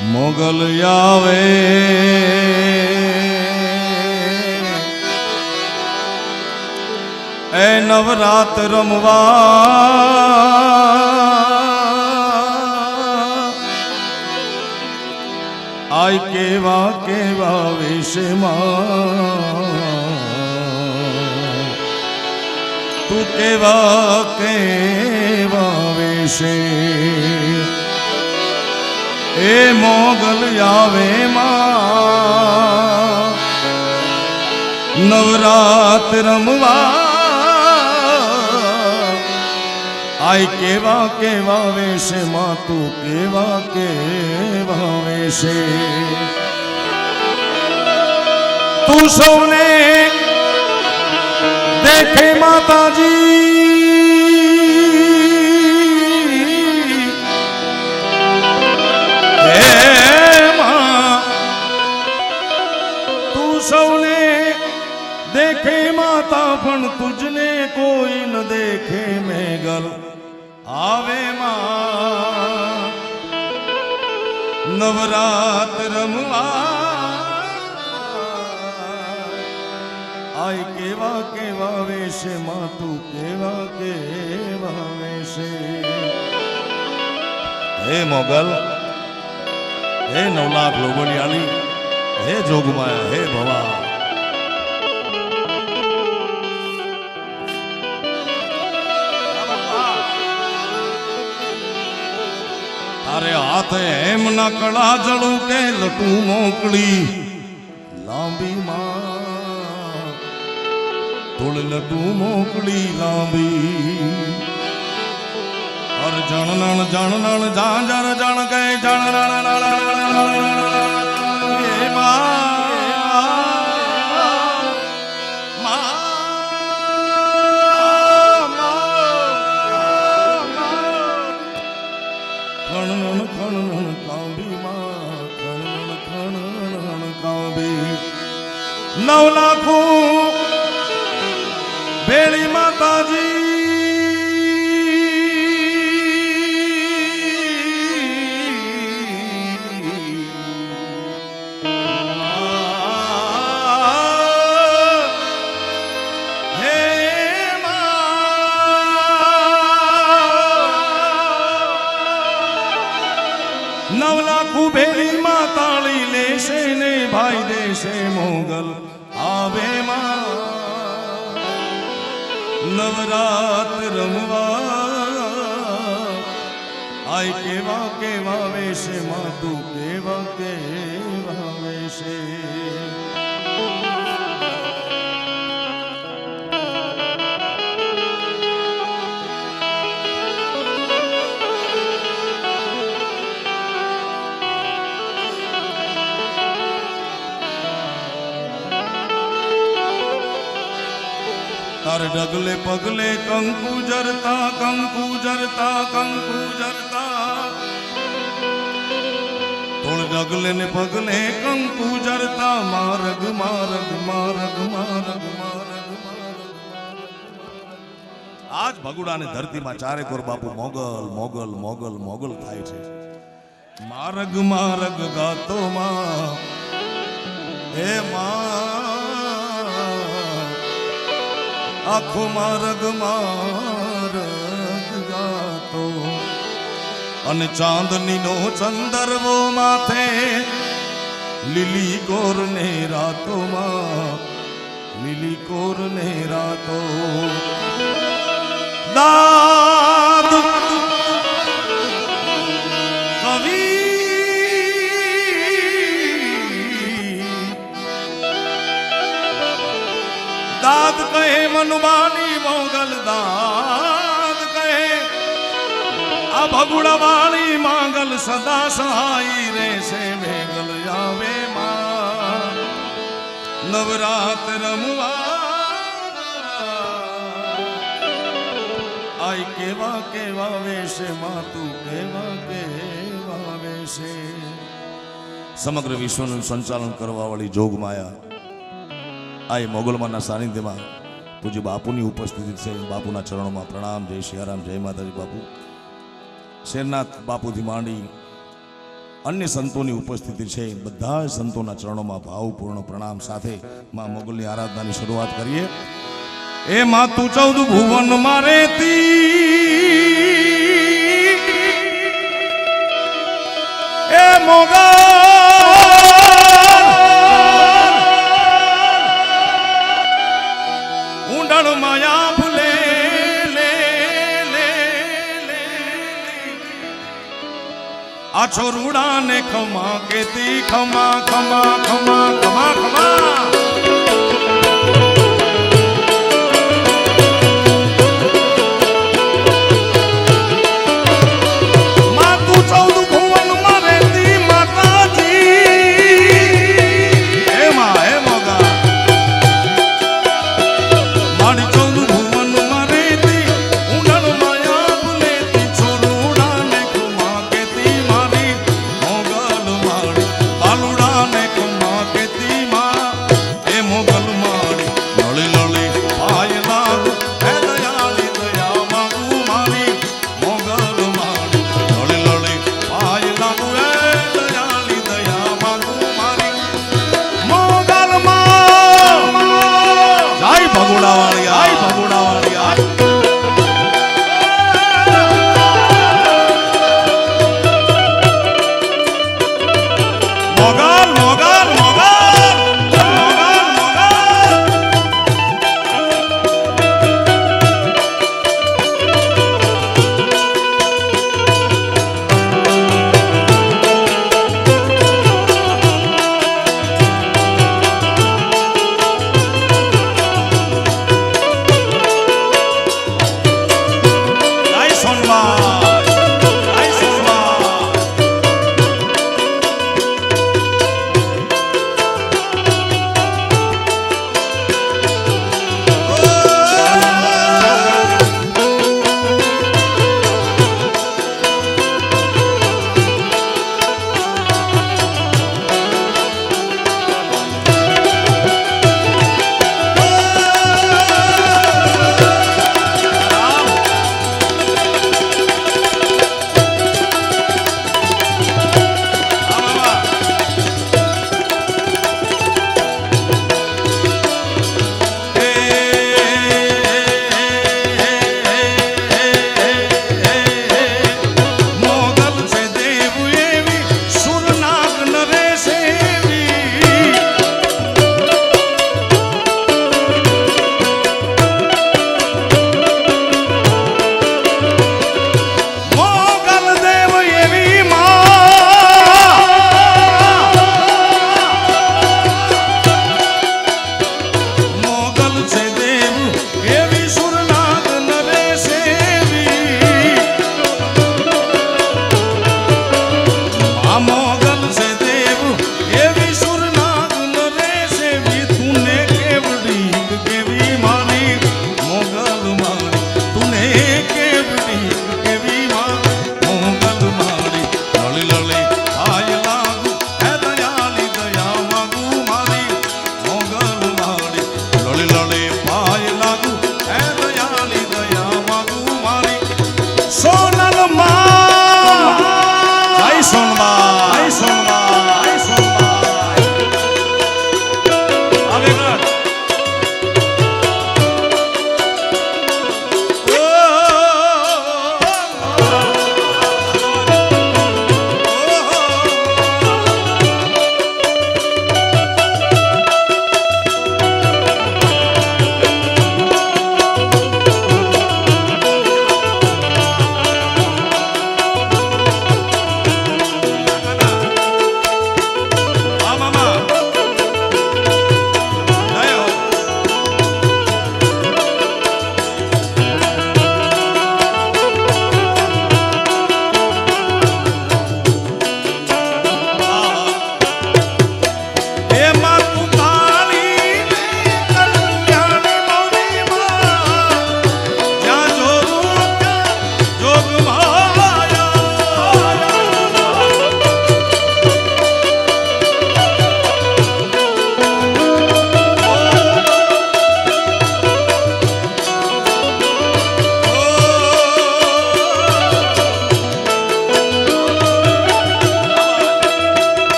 મોગલ આવે. એ નવરાત રમવા. આય કેવા કેવા વેશમાં તું કેવા કેવા વેશે એ મોગલ આવે માં નવરાત રમવા આય કેવા કેવા વેશે માં તું કેવા કેવા વેશે તું સૌને દેખે માતાજી પણ તુજને કોઈ ન દેખે મેગલ આવે માં. નવરાત રમવા. આય કેવા કેવા વેશે માં તું કેવા કેવા વેશે. હે મોગલ, હે નવલાખ લોબડિયાલી હે જોગમાયા, હે ભવા. તારે હાથે એમ ના કળા જડું કે લટું મોકળી લાંબી માં થોડ લટું મોકળી લાંબી અર જણનણ જણનણ જાંજર જણ ગઈ જણ નણ ખણણ ડગલે પગલે કંકુ જરતા કંકુ જરતા કંકુ જરતા. થોડ ડગલે ને પગલે કંકુ જરતા, મારગ મારગ મારગ મારગ આજ ભગુડાની ધરતીમાં ચારે કોર બાપુ મોગલ મોગલ મોગલ મોગલ થાય છે. મારગ મારગ ગાતો માં હે માં આખો માર્ગ માર્ગ ગાતો અને ચાંદની નો ચંદરવો માથે લીલી કોર ને રાતોમાં લીલી કોર ને રાતો. દાદ કવિ દાદ કહે મનમાની મોગલ દાન કહે આ ભગુડા વાળી માંગલ સદા સહાય રહેશે મેઘલ આવે માં નવરાત રમવા આય કેવા કેવા વેશે માં તું કેવા કેવા વેશે સમગ્ર વિશ્વનું સંચાલન કરવા વાળી જોગમાયા આ એ મોગલમાના સાનિધ્યમાં પૂજ્ય બાપુની ઉપસ્થિતિ છે બાપુના ચરણોમાં પ્રણામ, જય સિયારામ જય માતાજી બાપુ. શેરનાથ બાપુથી માંડી અન્ય સંતોની ઉપસ્થિતિ છે બધા જ સંતોના ચરણોમાં ભાવપૂર્ણ પ્રણામ સાથે માં મોગલની આરાધનાની શરૂઆત કરીએ. એ માતું ચૌદ ભુવન મારે તી. આ છોરુડાને ખમા કેતી ખમા ખમા ખમા ખમા ખમા.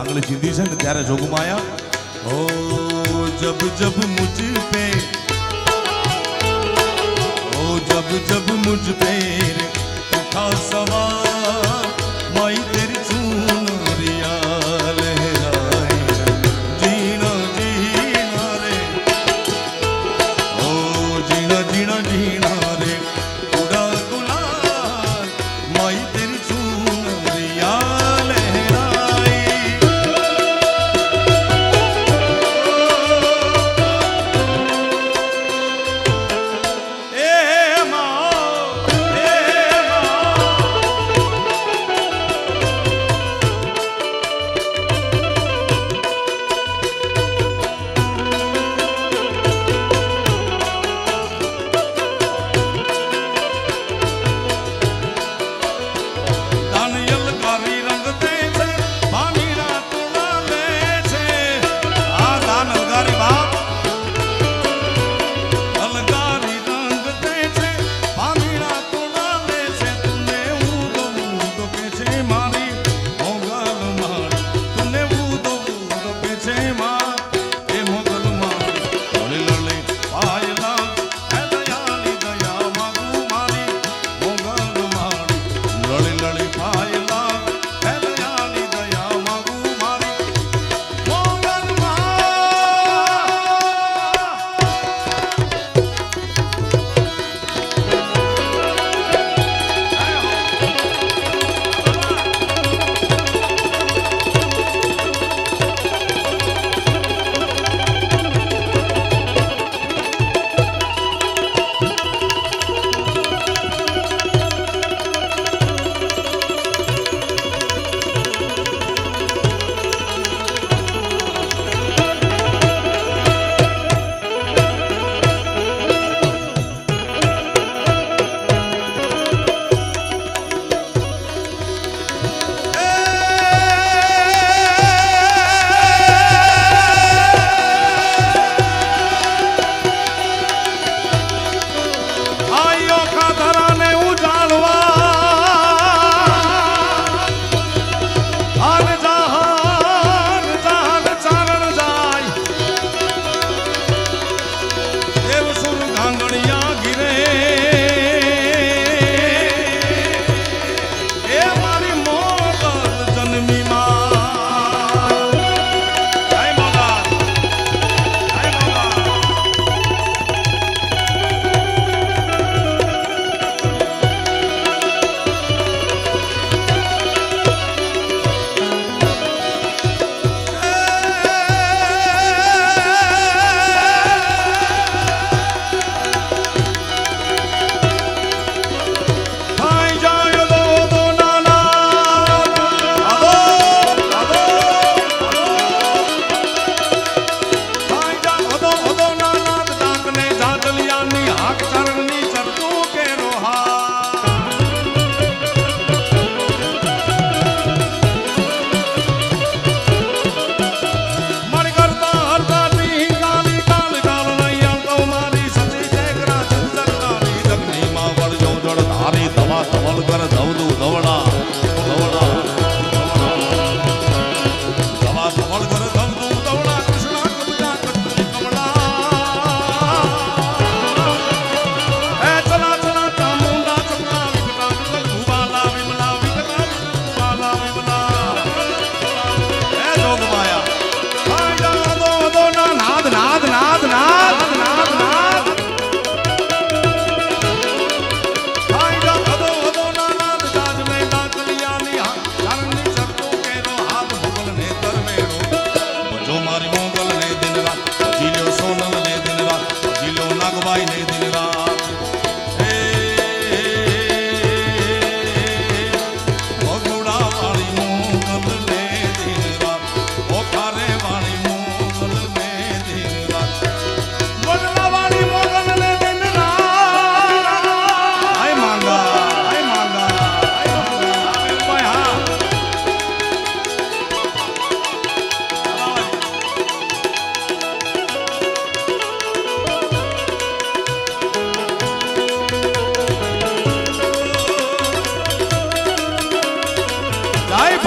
આંગળી ચીંધી છે ને ત્યારે જોગમાયા ઓ જબ જબ મુજ પે ઓ જબ જબ મુજ પે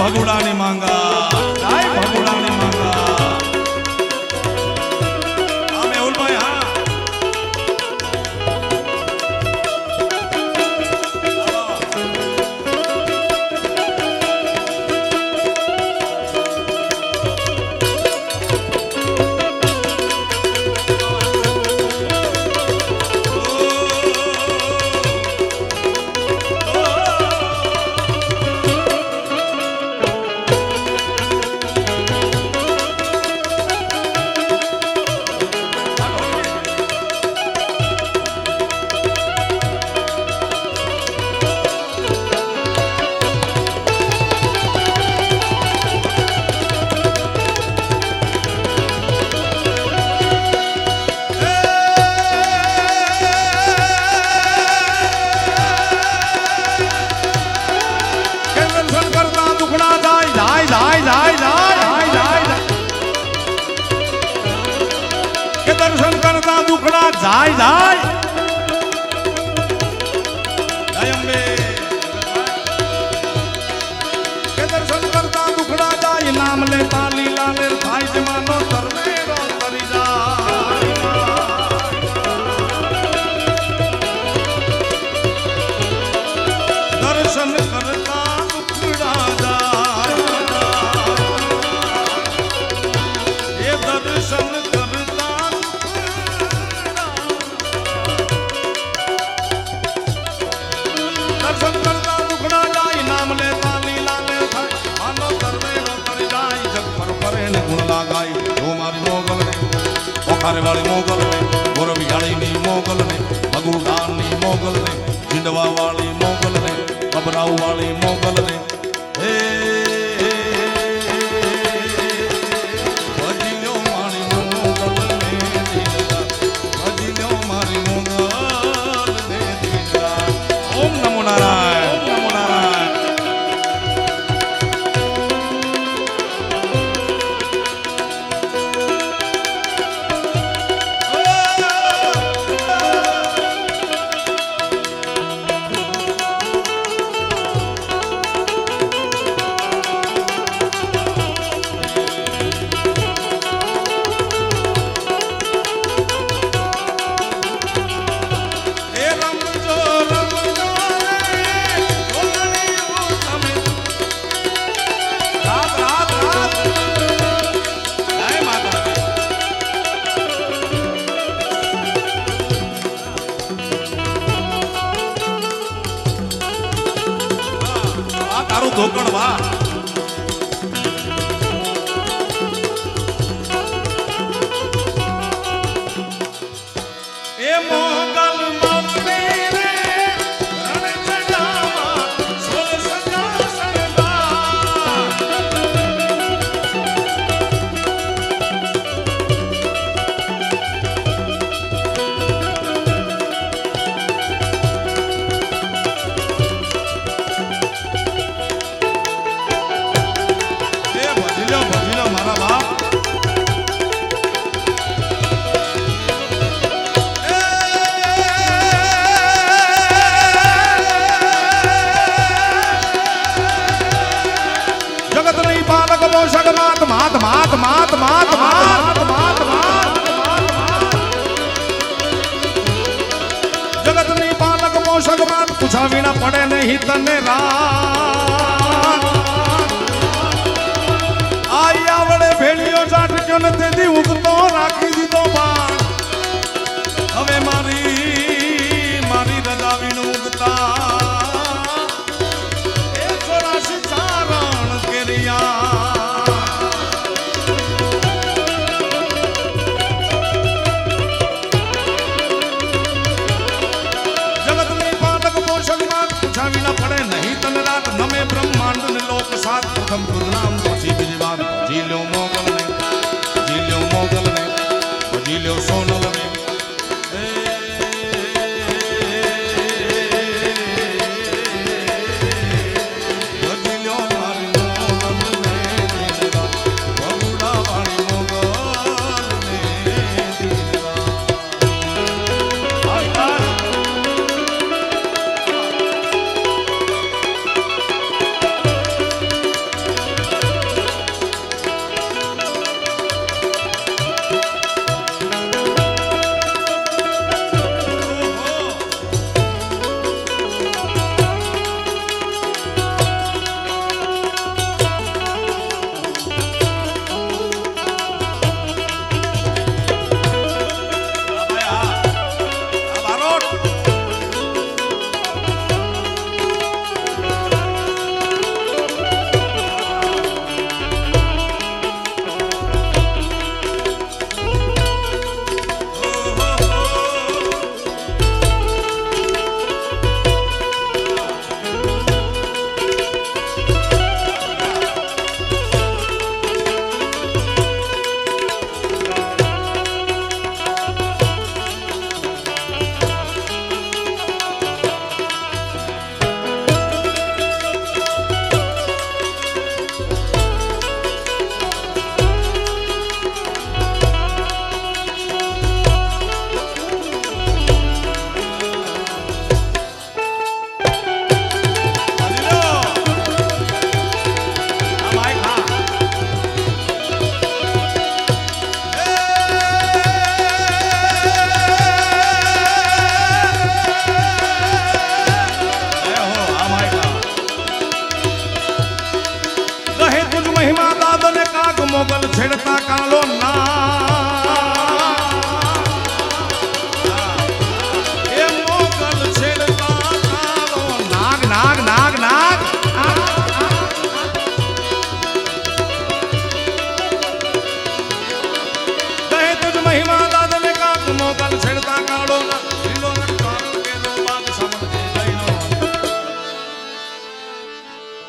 ભગુડાની માંગા પૂછા વિના પડે નહીં તને રાત